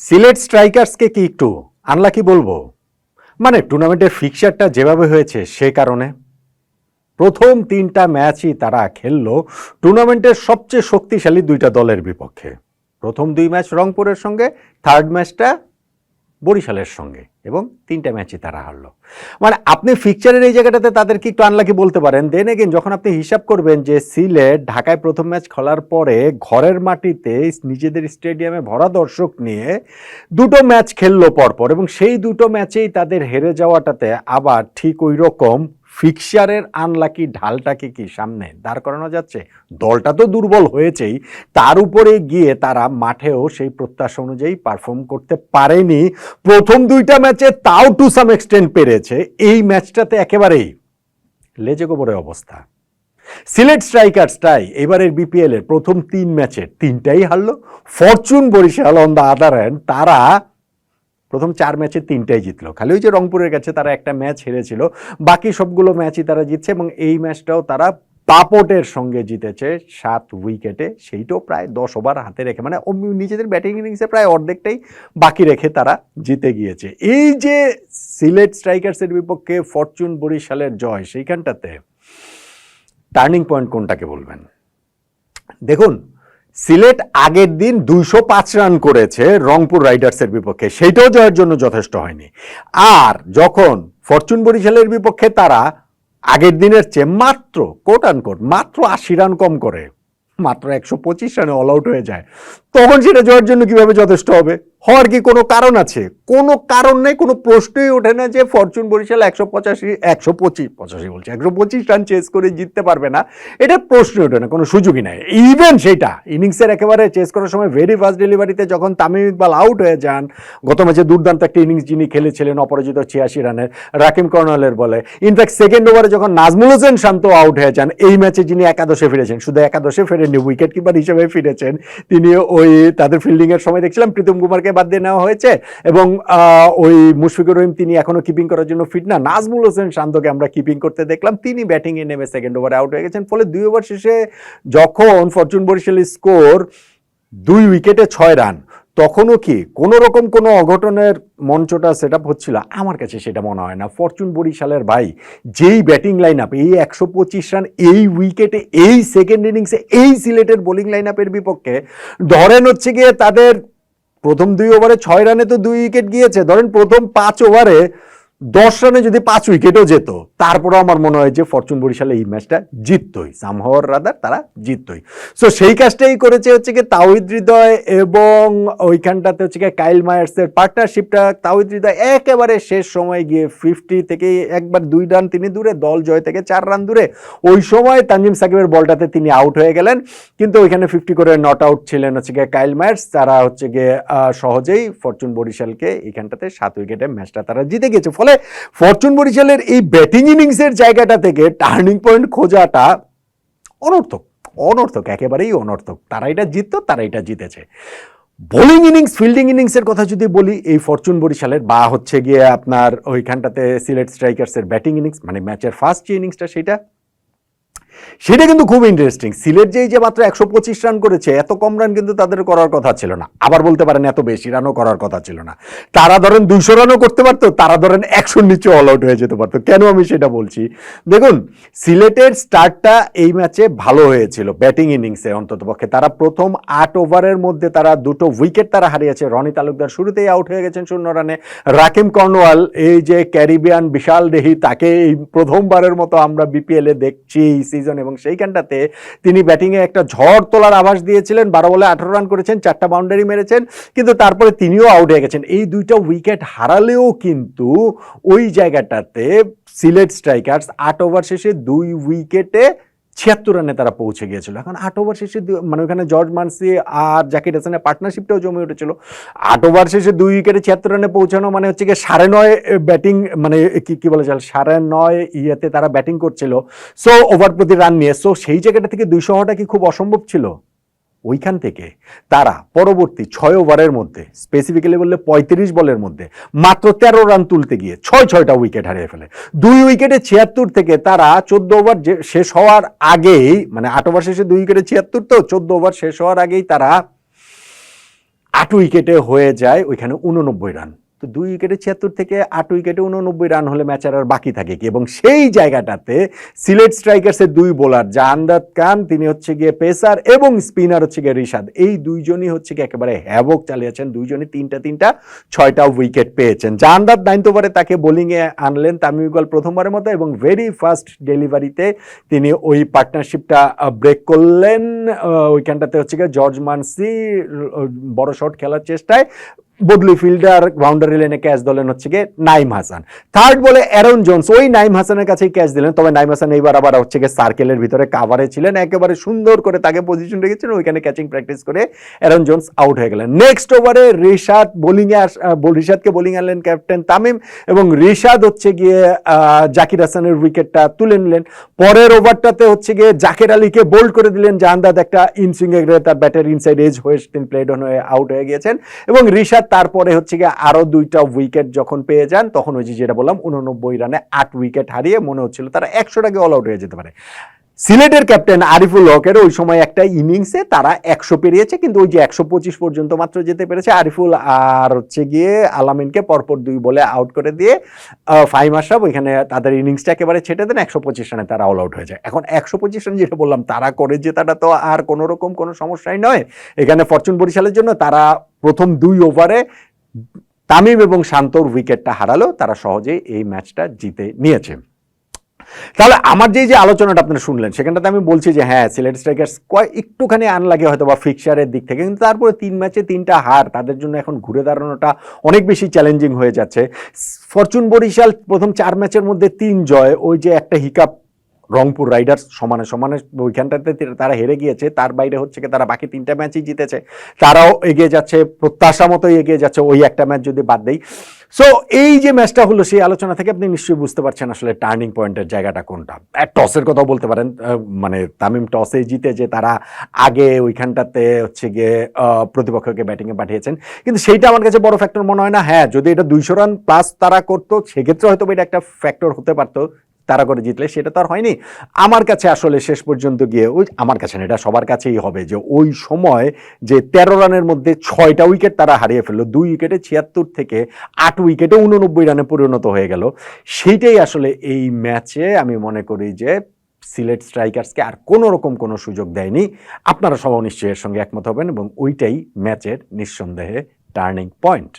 সিলেট স্ট্রাইকার্সকে কি একটু আনলাকি বলব? মানে টুর্নামেন্টের ফিক্সারটা যেভাবে হয়েছে সে কারণে। প্রথম তিনটা ম্যাচই তারা খেলল টুর্নামেন্টের সবচেয়ে শক্তিশালী দুইটা দলের বিপক্ষে। প্রথম দুই ম্যাচ রংপুরের সঙ্গে থার্ড ম্যাচটা বরিশালের সঙ্গে এবং তিনটা ম্যাচে তারা হারলো। মানে আপনি ফিকচারের এই জায়গাটাতে তাদেরকে একটু আনলাকি বলতে পারেন। দেন এগেন যখন আপনি হিসাব করবেন যে সিলেট ঢাকায় প্রথম ম্যাচ খেলার পরে ঘরের মাটিতে নিজেদের স্টেডিয়ামে ভরা দর্শক নিয়ে দুটো ম্যাচ খেললো পরপর এবং সেই দুটো ম্যাচেই তাদের হেরে যাওয়াটাতে আবার ঠিক ওই রকম ফিক্সারের আনলাকি ঢালটাকে কি সামনে দাঁড় করানো যাচ্ছে? দলটা তো দুর্বল হয়েছেই। তার উপরে গিয়ে তারা মাঠেও সেই প্রত্যাশা অনুযায়ী পারফর্ম করতে পারেনি। প্রথম দুইটা ম্যাচে তাও টু সাম এক্সটেন্ট পেরেছে। এই ম্যাচটাতে একেবারেই লেজে গোবরে অবস্থা। সিলেট স্ট্রাইকার্সটাই এবারের বিপিএল এর প্রথম তিন ম্যাচের তিনটাই হারলো। Fortune Barishal on the other hand তারা প্রথম চার ম্যাচে তিনটাই জিতলো। খালি ওই যে রংপুরের কাছে তারা একটা ম্যাচ হেরেছিল, বাকি সবগুলো ম্যাচই তারা জিতছে এবং এই ম্যাচটাও তারা পাপটের সঙ্গে জিতেছে সাত উইকেটে। সেইটাও প্রায় দশ ওভার হাতে রেখে মানে নিজেদের ব্যাটিং ইনিংসে প্রায় অর্ধেকটাই বাকি রেখে তারা জিতে গিয়েছে। এই যে সিলেট স্ট্রাইকার্সের বিপক্ষে ফরচুন বরিশালের জয়, সেইখানটাতে টার্নিং পয়েন্ট কোনটাকে বলবেন? দেখুন সিলেট আগের দিন দুইশো পাঁচ রান করেছে রংপুর রাইডার্সের বিপক্ষে। সেইটাও জয়ের জন্য যথেষ্ট হয়নি। আর যখন ফরচুন বরিশালের বিপক্ষে তারা আগের দিনের চেয়ে মাত্র কোট আনকোট মাত্র আশি রান কম করে, মাত্র একশো পঁচিশ রানে অল আউট হয়ে যায় তখন সেটা জয়ের জন্য কীভাবে যথেষ্ট হবে? হওয়ার কি কোনো কারণ আছে? কোনো কারণ নেই, কোনো প্রশ্নই ওঠে না যে ফরচুন বরিশাল একশো পঁচাশি, একশো পঁচিশ, পঁচাশি বলছে, একশো পঁচিশ রান চেস করে জিততে পারবে না। এটা প্রশ্নই ওঠে না, কোনো সুযোগই নাই। ইভেন সেটা, ইনিংসের একেবারে চেস করার সময় ভেরি ফার্স্ট ডেলিভারিতে যখন তামিম ইকবাল আউট হয়ে যান, গত ম্যাচে দুর্দান্ত একটা ইনিংস যিনি খেলেছিলেন অপরাজিত ছিয়াশি রানের, রাকিম কর্নালের বলে। ইনফ্যাক্ট সেকেন্ড ওভারে যখন নাজমুল হোসেন শান্ত আউট হয়ে যান, এই ম্যাচে যিনি একাদশে ফিরেছেন, শুধু একাদশে ফেরেননি উইকেট কিপার হিসেবে ফিরেছেন তিনি ওই তাদের ফিল্ডিং এর সময় দেখছিলাম, প্রীতম কুমারকে বাদ দিয়ে নেওয়া হয়েছে এবং ওই মুশফিকুর রহিম তিনি এখনও কিপিং করার জন্য ফিট না। নাজমুল হোসেন শান্তকে আমরা কিপিং করতে দেখলাম, তিনি ব্যাটিং এ নেমে সেকেন্ড ওভারে আউট হয়ে গেছেন। ফলে দুই ওভার শেষে যখন ফরচুন বরিশাল স্কোর দুই উইকেটে ছয় রান তখনও কি কোনো রকম কোনো অঘটনের মঞ্চটা সেট আপ হচ্ছিল? আমার কাছে সেটা মনে হয় না। ফরচুন বরিশালের ভাই যেই ব্যাটিং লাইন আপ এই একশো পঁচিশ রান এই উইকেটে এই সেকেন্ড ইনিংসে এই সিলেটের বোলিং লাইন আপের বিপক্ষে, ধরেন হচ্ছে গিয়ে তাদের প্রথম দুই ওভারে ছয় রানে তো দুই উইকেট গিয়েছে। ধরেন প্রথম পাঁচ ওভারে দশ রানে যদি পাঁচ উইকেটও যেত, তারপরেও আমার মনে হয় যে ফরচুন বরিশালে এই ম্যাচটা জিততই। সামহাওয়ার রাদার তারা জিততই। সো সেই কাজটাই করেছে হচ্ছে কি তাওহিদ হৃদয় এবং ওইখানটাতে হচ্ছে কি কাইল মায়ার্সের পার্টনারশিপটা। তাওহিদ হৃদয় একেবারে শেষ সময় গিয়ে ফিফটি থেকে একবার দুই রান তিনি দূরে, দল জয় থেকে চার রান দূরে। ওই সময় তানজিম সাকিবের বলটাতে তিনি আউট হয়ে গেলেন। কিন্তু ওইখানে ফিফটি করে নট আউট ছিলেন হচ্ছে গিয়ে কাইল মায়ার্স। তারা হচ্ছে গিয়ে সহজেই ফরচুন বরিশালকে এইখানটাতে সাত উইকেটে ম্যাচটা তারা জিতে গেছে ফলে ফরচুন বরিশালের এই ব্যাটিং ইনিংসের জায়গাটা থেকে টার্নিং পয়েন্ট খোঁজাটা অনর্থক অনর্থক, একেবারেই অনর্থক। তারা এটা জিততো তারা এটা জিতেছে। বোলিং ইনিংস, ফিল্ডিং ইনিংসের কথা যদি বলি, এই ফরচুন বরিশালের বা হচ্ছে গিয়ে আপনার ওইখানটাতে সিলেট স্ট্রাইকার্সের ব্যাটিং ইনিংস মানে ম্যাচের ফার্স্ট যে ইনিংসটা, সেটা সেটা কিন্তু খুব ইন্টারেস্টিং সিলেট যেই যে মাত্র একশো পঁচিশ রান করেছে, এত কম রান কিন্তু তাদের করার কথা ছিল না। আবার বলতে পারেন এত বেশি রানও করার কথা ছিল না। তারা ধরেন দুইশো রানও করতে পারতো, তারা ধরেন একশোর নিচে অল আউট হয়ে যেতে পারতো। কেন আমি সেটা বলছি? দেখুন, সিলেটের স্টার্টটা এই ম্যাচে ভালো হয়েছিল ব্যাটিং ইনিংসে অন্ততপক্ষে তারা প্রথম আট ওভারের মধ্যে তারা দুটো উইকেট তারা হারিয়েছে। রনি তালুকদার শুরুতেই আউট হয়ে গেছেন শূন্য রানে রাকিম কর্নওয়াল এই যে ক্যারিবিয়ান বিশাল দেহি, তাকে এই প্রথমবারের মতো আমরা বিপিএলে দেখছি এই সিজন এবং সেইখানটাতে তিনি ব্যাটিংয়ে একটা ঝড় তোলার আভাস দিয়েছিলেন। বারো বলে আঠারো রান করেছেন, চারটা বাউন্ডারি মেরেছেন, কিন্তু তারপরে তিনিও আউট হয়ে গেছেন। এই দুইটা উইকেট হারালেও কিন্তু ওই জায়গাটাতে সিলেট স্ট্রাইকার্স আট ওভার শেষে দুই উইকেটে ছিয়াত্তর রানে তারা পৌঁছে গিয়েছিল। এখন আট ওভার শেষে মানে ওখানে জর্জ মানসি আর জাকির হাসানের পার্টনারশিপটাও জমে উঠেছিল। আট ওভার শেষে দুই উইকেটে ছিয়াত্তর রানে পৌঁছানো মানে হচ্ছে গিয়ে সাড়ে নয় ব্যাটিং মানে কি, কী বলে চাল সাড়ে নয় ইয়েতে তারা ব্যাটিং করছিল। সো ওভার প্রতি রান নিয়ে। সো সেই জায়গাটা থেকে দুইশো হওয়াটা কি খুব অসম্ভব ছিল? ওইখান থেকে তারা পরবর্তী ছয় ওভারের মধ্যে স্পেসিফিক্যালি বললে পঁয়ত্রিশ বলের মধ্যে, মাত্র তেরো রান তুলতে গিয়ে ছয় ছয়টা উইকেট হারিয়ে ফেলে। দুই উইকেটে ছিয়াত্তর থেকে তারা চোদ্দ ওভার শেষ হওয়ার আগেই মানে আট ওভার শেষে দুই উইকেটে ছিয়াত্তর তো, চোদ্দ ওভার শেষ হওয়ার আগেই তারা আট উইকেটে হয়ে যায় ওইখানে উননব্বই রান তো দুই উইকেটে ছিয়াত্তর থেকে আট উইকেটে উননব্বই রান হলে ম্যাচের আর বাকি থাকে কি? এবং সেই জায়গাটাতে সিলেট স্ট্রাইকার্সের দুই বোলার জাহান্দাত খান, তিনি হচ্ছে গিয়ে পেসার এবং স্পিনার হচ্ছে গিয়ে রিশাদ। এই দুইজনই হচ্ছে গিয়ে একেবারে হ্যাবক চালিয়েছেন, দুইজনই তিনটা তিনটা ছয়টা উইকেট পেয়েছেন। জাহান্দাত নাইন্থ ওভারে তাকে বোলিংয়ে আনলেন ইকবাল প্রথমবারের মতো এবং ভেরি ফার্স্ট ডেলিভারিতে তিনি ওই পার্টনারশিপটা ব্রেক করলেন। ওইখানটাতে হচ্ছে গিয়ে জর্জ মানসি বড় শট খেলার চেষ্টায় বদলি ফিল্ডার বাউন্ডারি লেনে ক্যাচ দিলেন হচ্ছে গিয়ে নাইম হাসান। থার্ড বলে অ্যারন জোনস, ওই নাইম হাসানের কাছেই ক্যাচ দিলেন, তবে নাইম হাসান এইবার আবার হচ্ছে গিয়ে সার্কেলের ভিতরে কাভারে ছিলেন, একেবারে সুন্দর করে তাকে পজিশন রেখেছিলেন, ওইখানে ক্যাচিং প্র্যাকটিস করে অ্যারন জোনস আউট হয়ে গেলেন। নেক্সট ওভারে রিশাদ বোলিংয়ে আস রিশাদকে বোলিং আনলেন ক্যাপ্টেন তামিম এবং রিশাদ হচ্ছে গিয়ে জাকির হাসানের উইকেটটা তুলে নিলেন। পরের ওভারটাতে হচ্ছে গিয়ে জাকের আলীকে বোল্ড করে দিলেন যে জাহান্দাদ একটা ইনসুইংয়ে তার ব্যাটের ইনসাইড এজ হয়ে প্লেড অন হয়ে আউট হয়ে গিয়েছেন এবং রিশাদ তারপরে হচ্ছে গিয়ে আরও দুইটা উইকেট যখন পেয়ে যান, তখন ওই যে যেটা বললাম, উননব্বই রানে আট উইকেট হারিয়ে মনে হচ্ছিল তারা একশোটাকে অল আউট হয়ে যেতে পারে। সিলেটের ক্যাপ্টেন আরিফুল হকের ওই সময় একটা ইনিংসে তারা একশো পেরিয়েছে, কিন্তু ওই যে একশো পঁচিশ পর্যন্ত মাত্র যেতে পেরেছে আরিফুল আর হচ্ছে গিয়ে আলামিনকে পরপর দুই বলে আউট করে দিয়ে ফাহিম আশরাফ ওইখানে তাদের ইনিংসটা একেবারে ছেটে দেন, একশো পঁচিশ রানে তারা অল আউট হয়ে যায়। এখন একশো পঁচিশ রান যেটা বললাম, তারা করে যে তারা তো আর কোনো রকম কোনো সমস্যাই নয়। এখানে ফরচুন বরিশালের জন্য তারা প্রথম দুই ওভারে তামিম এবং শান্তর উইকেটটা হারালো, তারা সহজেই এই ম্যাচটা জিতে নিয়েছে। তাহলে আমার যেই যে আলোচনাটা আপনারা শুনলেন, সেখানটাতে আমি বলছি যে হ্যাঁ সিলেট স্ট্রাইকার্স কয় একটুখানি আনলাগে হয়তো বা ফিক্সারের দিক থেকে, কিন্তু তারপরে তিন ম্যাচে তিনটা হার, তাদের জন্য এখন ঘুরে দাঁড়ানোটা অনেক বেশি চ্যালেঞ্জিং হয়ে যাচ্ছে। ফরচুন বরিশাল প্রথম চার ম্যাচের মধ্যে তিন জয়, ওই যে একটা হিকাপ রংপুর রাইডার্স সমানে সমানে ওইখানটাতে তারা হেরে গিয়েছে। তার বাইরে হচ্ছে কি তারা বাকি তিনটা ম্যাচই জিতেছে। তারাও এগিয়ে যাচ্ছে, প্রত্যাশা মতোই এগিয়ে যাচ্ছে ওই একটা ম্যাচ যদি বাদ দেই। সো এই যে ম্যাচটা হলো সেই আলোচনা থেকে আপনি নিশ্চয়ই বুঝতে পারছেন আসলে টার্নিং পয়েন্টের জায়গাটা কোনটা। টসের কথাও বলতে পারেন মানে তামিম টসে জিতে যে তারা আগে ওইখানটাতে হচ্ছে গিয়ে প্রতিপক্ষকে ব্যাটিংয়ে পাঠিয়েছেন। কিন্তু সেইটা আমার কাছে বড় ফ্যাক্টর মনে হয় না। হ্যাঁ যদি এটা দুইশো রান প্লাস তারা করতো, সেক্ষেত্রে হয়তো এটা একটা ফ্যাক্টর হতে পারতো। তারা করে জিতলে সেটা তো আর হয়নি। আমার কাছে আসলে শেষ পর্যন্ত গিয়ে ওই আমার কাছে না, এটা সবার কাছেই হবে যে ওই সময় যে তেরো রানের মধ্যে ছয়টা উইকেট তারা হারিয়ে ফেলল, দুই উইকেটে ছিয়াত্তর থেকে আট উইকেটে উননব্বই রানে পরিণত হয়ে গেল। সেইটাই আসলে এই ম্যাচে আমি মনে করি যে সিলেট স্ট্রাইকার্সকে আর কোনো রকম কোনো সুযোগ দেয়নি। আপনারা সবাই নিশ্চয়ই এর সঙ্গে একমত হবেন এবং ওইটাই ম্যাচের নিঃসন্দেহে টার্নিং পয়েন্ট।